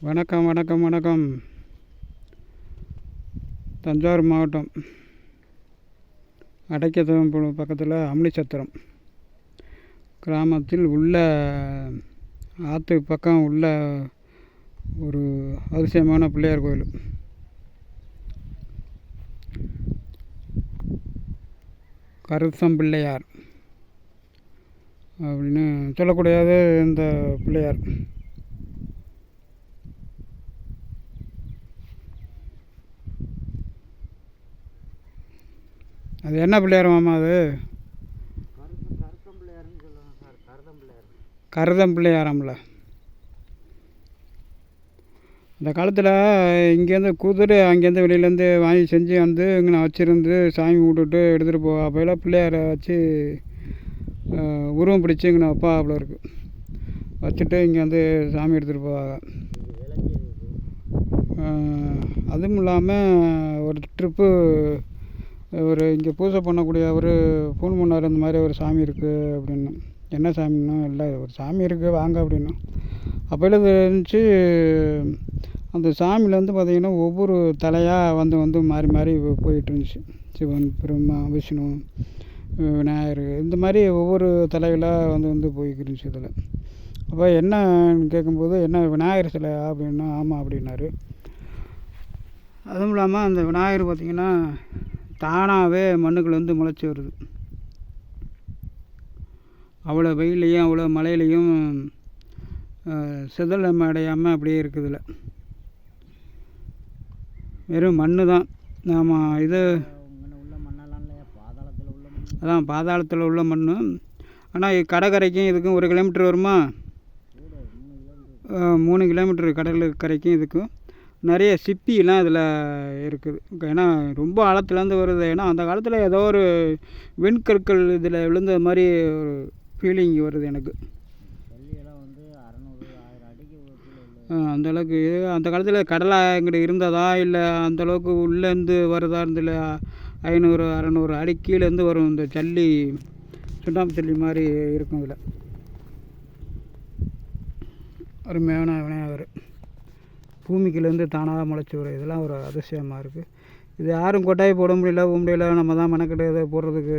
வணக்கம் வணக்கம் வணக்கம். தஞ்சாவூர் மாவட்டம். அடைக்கத்தம்பு பக்கத்தில் அம்னிச்சத்திரம் கிராமத்தில் உள்ள ஆற்று பக்கம் உள்ள ஒரு அதிசயமான பிள்ளையார் கோயில். கருத்தம் பிள்ளையார். அப்படின்னு சொல்லக்கூடியது இந்த பிள்ளையார். அது என்ன பிள்ளையார் மாமா அது? கருதம் பிள்ளையாரம்ல. இந்த காலத்தில் இங்கேருந்து குதிரை அங்கேருந்து வெளியிலேருந்து வாங்கி செஞ்சு வந்து இங்கே வச்சுருந்து சாமி கும்பிட்டுட்டு எடுத்துகிட்டு போவா அப்போலாம் பிள்ளையாரை வச்சு உருவம் பிடிச்சி இங்கே அப்பா அவ்வளோ இருக்கு. வச்சுட்டு இங்கே வந்து சாமி எடுத்துகிட்டு போவாங்க. அதுவும் இல்லாமல் ஒரு ட்ரிப்பு ஒரு இங்கே பூஜை பண்ணக்கூடிய ஒரு ஃபோன் பண்ணார் இந்த மாதிரி ஒரு சாமி இருக்குது அப்படின்னு. என்ன சாமின்னா இல்லை ஒரு சாமி இருக்குது வாங்க அப்படின்னு. அப்போயிலேருந்து இருந்துச்சு அந்த சாமியிலேருந்து பார்த்திங்கன்னா ஒவ்வொரு தலையாக வந்து வந்து மாறி மாறி போயிட்டு இருந்துச்சு. சிவன் பிரம்மா விஷ்ணு விநாயகர் இந்த மாதிரி ஒவ்வொரு தலைகளாக வந்து வந்து போய்க்கிருந்துச்சு இதில். அப்போ என்னன்னு கேட்கும்போது என்ன விநாயகர் சிலை அப்படின்னா ஆமாம் அப்படின்னாரு. அதுவும் இல்லாமல் அந்த விநாயகர் பார்த்திங்கன்னா தானாகவே மண்ணுக்குள்ளேருந்து முளைச்சி வருது. அவ்வளோ வெயிலையும் அவ்வளோ மழையிலையும் சிதலம் அடையாமல் அப்படியே இருக்குதுல. வெறும் மண்ணு தான் நாம் இது உள்ள மண்ணெல்லாம் பாதாளத்தில் உள்ள அதான் பாதாளத்தில் உள்ள மண் ஆனால் கடற்கரைக்கும் இதுக்கும் ஒரு கிலோமீட்டர் வருமா? மூணு மூணு கிலோமீட்டர் கடல் கரைக்கும் இதுக்கும். நிறைய சிப்பிலாம் இதில் இருக்குது. ஏன்னா ரொம்ப ஆழத்துலேருந்து வருது. ஏன்னா அந்த காலத்தில் ஏதோ ஒரு வெண்கற்கள் இதில் விழுந்த மாதிரி ஒரு ஃபீலிங் வருது எனக்கு. அஹ், அந்த அளவுக்கு இது- அந்த காலத்தில் கடலாக இங்கிட்ட இருந்ததா? இல்லை அந்த அளவுக்கு உள்ளேருந்து வருதா? இருந்தில்ல ஐநூறு அறநூறு அடி கீழேருந்து வரும் இந்த ஜல்லி சுண்ணாம்பு ஜல்லி மாதிரி இருக்கும் இதில். அருமையான விநாயகர். பூமிக்குலேருந்து தானாக முளைச்சி வரும். இதெல்லாம் ஒரு அதிசயமாக இருக்குது இது யாரும் கொட்டாய் போட முடியல போக முடியல நம்ம தான் மெனக்கெட்டு இதை போடுறதுக்கு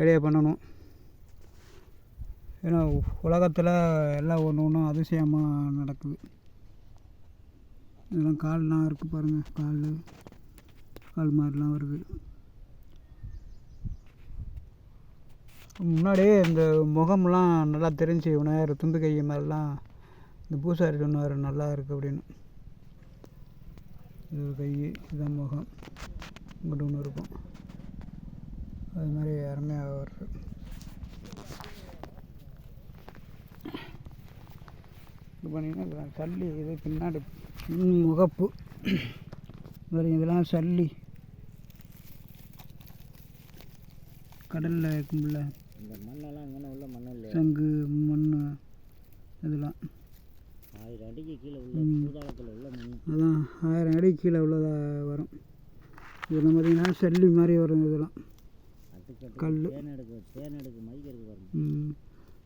ஐடியா பண்ணணும். ஏன்னா உலகத்தில் எல்லாம் ஒன்று ஒன்றும் அதிசயமாக நடக்குது. இதெல்லாம் கால்லாம் இருக்குது பாருங்கள் கால் கால் மாதிரிலாம் வருது. முன்னாடியே இந்த முகம்லாம் நல்லா தெரிஞ்சு விநாயகர் துண்டு கை மாதிரிலாம் இந்த பூசாரி சொன்னார் நல்லா இருக்குது அப்படின்னு. இது ஒரு கை இதுதான் முகம். இங்கிட்டு ஒன்று இருக்கும். அது மாதிரி அருமையாக வருது இது பண்ணிங்கன்னா சல்லி இது பின்னாடி பின் முகப்பு. இதெல்லாம் சல்லி. கடலில் இருக்கும்ல. இந்த மண்ணெல்லாம் இங்கே உள்ள மண் இல்லையா? சங்கு மண் இதெல்லாம். அதான் ஆயிரம் அடி கீழே உள்ளதாக வரும். இதெல்லாம் பார்த்தீங்கன்னா சல்லி மாதிரி வரும் இதெல்லாம். கல்.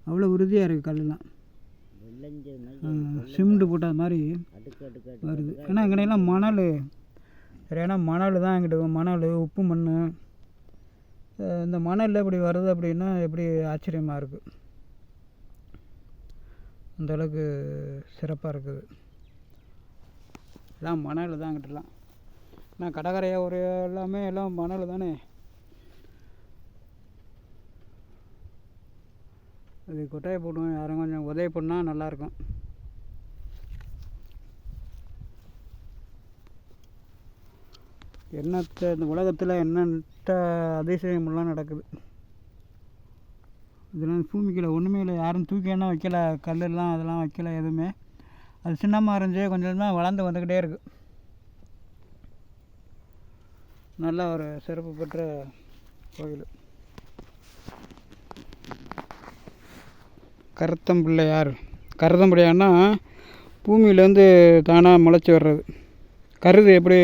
அவ்வளோ உறுதியாக இருக்குது கல்லெலாம். சிமெண்ட் போட்ட மாதிரி வருது. ஏன்னா இங்கெல்லாம் மணல். சரியான மணல் தான் எங்கிட்ட மணல் உப்பு மண் இந்த மணலில் இப்படி வருது அப்படின்னா எப்படி ஆச்சரியமாக இருக்குது அந்த அளவுக்கு சிறப்பாக இருக்குது. எல்லாம் மணல் தான் அங்கிட்டலாம் நான் கடற்கரையை ஒரு எல்லாமே எல்லாம் மணல் தானே. அது கொட்டையை போடுவோம். யாரும் கொஞ்சம் உதவி பண்ணால் நல்லாயிருக்கும் என்னத்தை இந்த உலகத்தில் என்னென்ன அதிசயமெல்லாம் நடக்குது? இதெல்லாம் பூமிக்குள்ள ஒன்றுமே இல்லை யாரும் தூக்கி என்ன வைக்கல கல்லெல்லாம் அதெல்லாம் வைக்கல எதுவுமே. அது சின்னமாக இருந்துச்சு கொஞ்சம் கொஞ்சமாக வளர்ந்து வந்துக்கிட்டே இருக்குது நல்ல ஒரு சிறப்பு பெற்ற கோயில். கருத்தம்பிள்ளையார் கருத்தம்பிள்ளையார்னா பூமியிலேருந்து தானாக முளைச்சி வர்றது. கருது எப்படி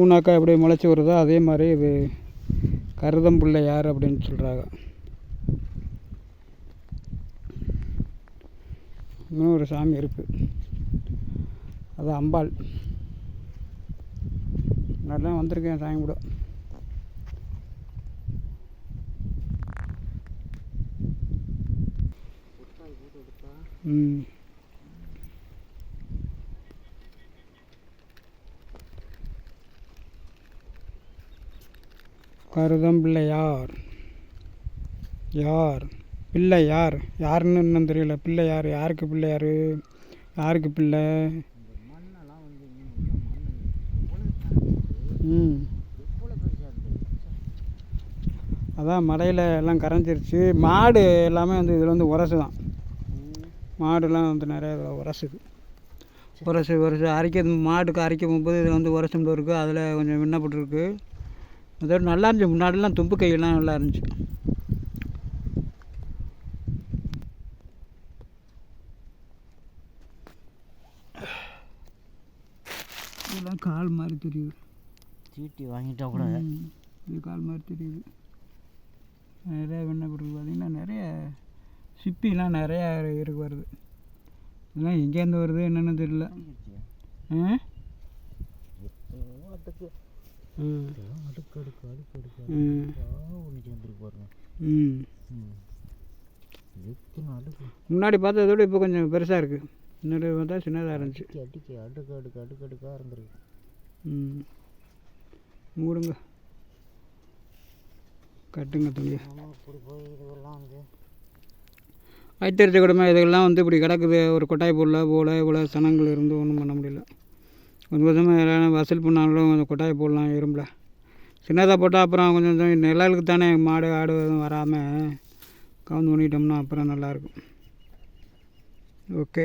ஊனாக்கா எப்படி முளைச்சி வருதோ அதே மாதிரி இது கருதம்பிள்ளையார் அப்படின்னு சொல்கிறாங்க இன்னொரு சாமி இருக்குது அது அம்பாள். நல்லா வந்திருக்கேன் சாமி கூட ம். கருதம் பிள்ளையார் யார்? பிள்ளை யார்? யாருன்னு இன்னும் தெரியல. பிள்ளை யார்? யாருக்கு பிள்ளை யார்? யாருக்கு பிள்ளை? ம். அதான் மலையில் எல்லாம் கரைஞ்சிருச்சு. மாடு எல்லாமே வந்து இதில் வந்து உரசு தான் மாடுலாம் வந்து நிறையா இதில் உரசுது. உரசு உரசு. அரைக்கிறது மாட்டுக்கு அரைக்க போகும்போது இதில் வந்து உரசும் இருக்குது அதில் கொஞ்சம் விண்ணப்பட்டுருக்கு அதோட நல்லா இருந்துச்சு. முன்னாடிலாம் தும்பு கையெல்லாம் நல்லா இருந்துச்சு. இதெல்லாம் கால் மாதிரி தெரியுது. சீட்டி வாங்கிட்டா கூட. இது கால் மாதிரி தெரியுது. நிறைய விண்ணப்பட்டுருக்கு பார்த்தீங்கன்னா நிறைய சிப்பிலாம் நிறையா இருக்கு வருது. இதெல்லாம் எங்கேருந்து வருது என்னன்னு தெரியல. முன்னாடி பார்த்ததை விட இப்போ கொஞ்சம் பெருசாக இருக்குது முன்னாடி பார்த்தா சின்னதாக இருந்துச்சு. அடிக்கி அடிக்கி அடுக்கு அடுக்கு அடுக்கு அடுக்காக இருந்திருக்கு. ம். மூடுங்க. கட்டுங்க துணியை. இப்படி போய் இதுவெல்லாம் வந்து வைத்தறிச்ச குடும்பம் இதெல்லாம் வந்து இப்படி கிடக்குது. ஒரு கொட்டாய் போடல போல இவ்வளோ சனங்கள் இருந்து ஒன்றும் பண்ண முடியல. கொஞ்சம் கொஞ்சமாக எல்லாம் வசூல் பண்ணாலும் கொஞ்சம் கொட்டாய் போடலாம் இரும்பில் சின்னதாக போட்டால் அப்புறம் கொஞ்சம் கொஞ்சம் நிழலுக்கு தானே மாடு ஆடு எதுவும் வராமல் கவுந்து பண்ணிட்டோம்னா அப்புறம் நல்லாயிருக்கும் ஓகே.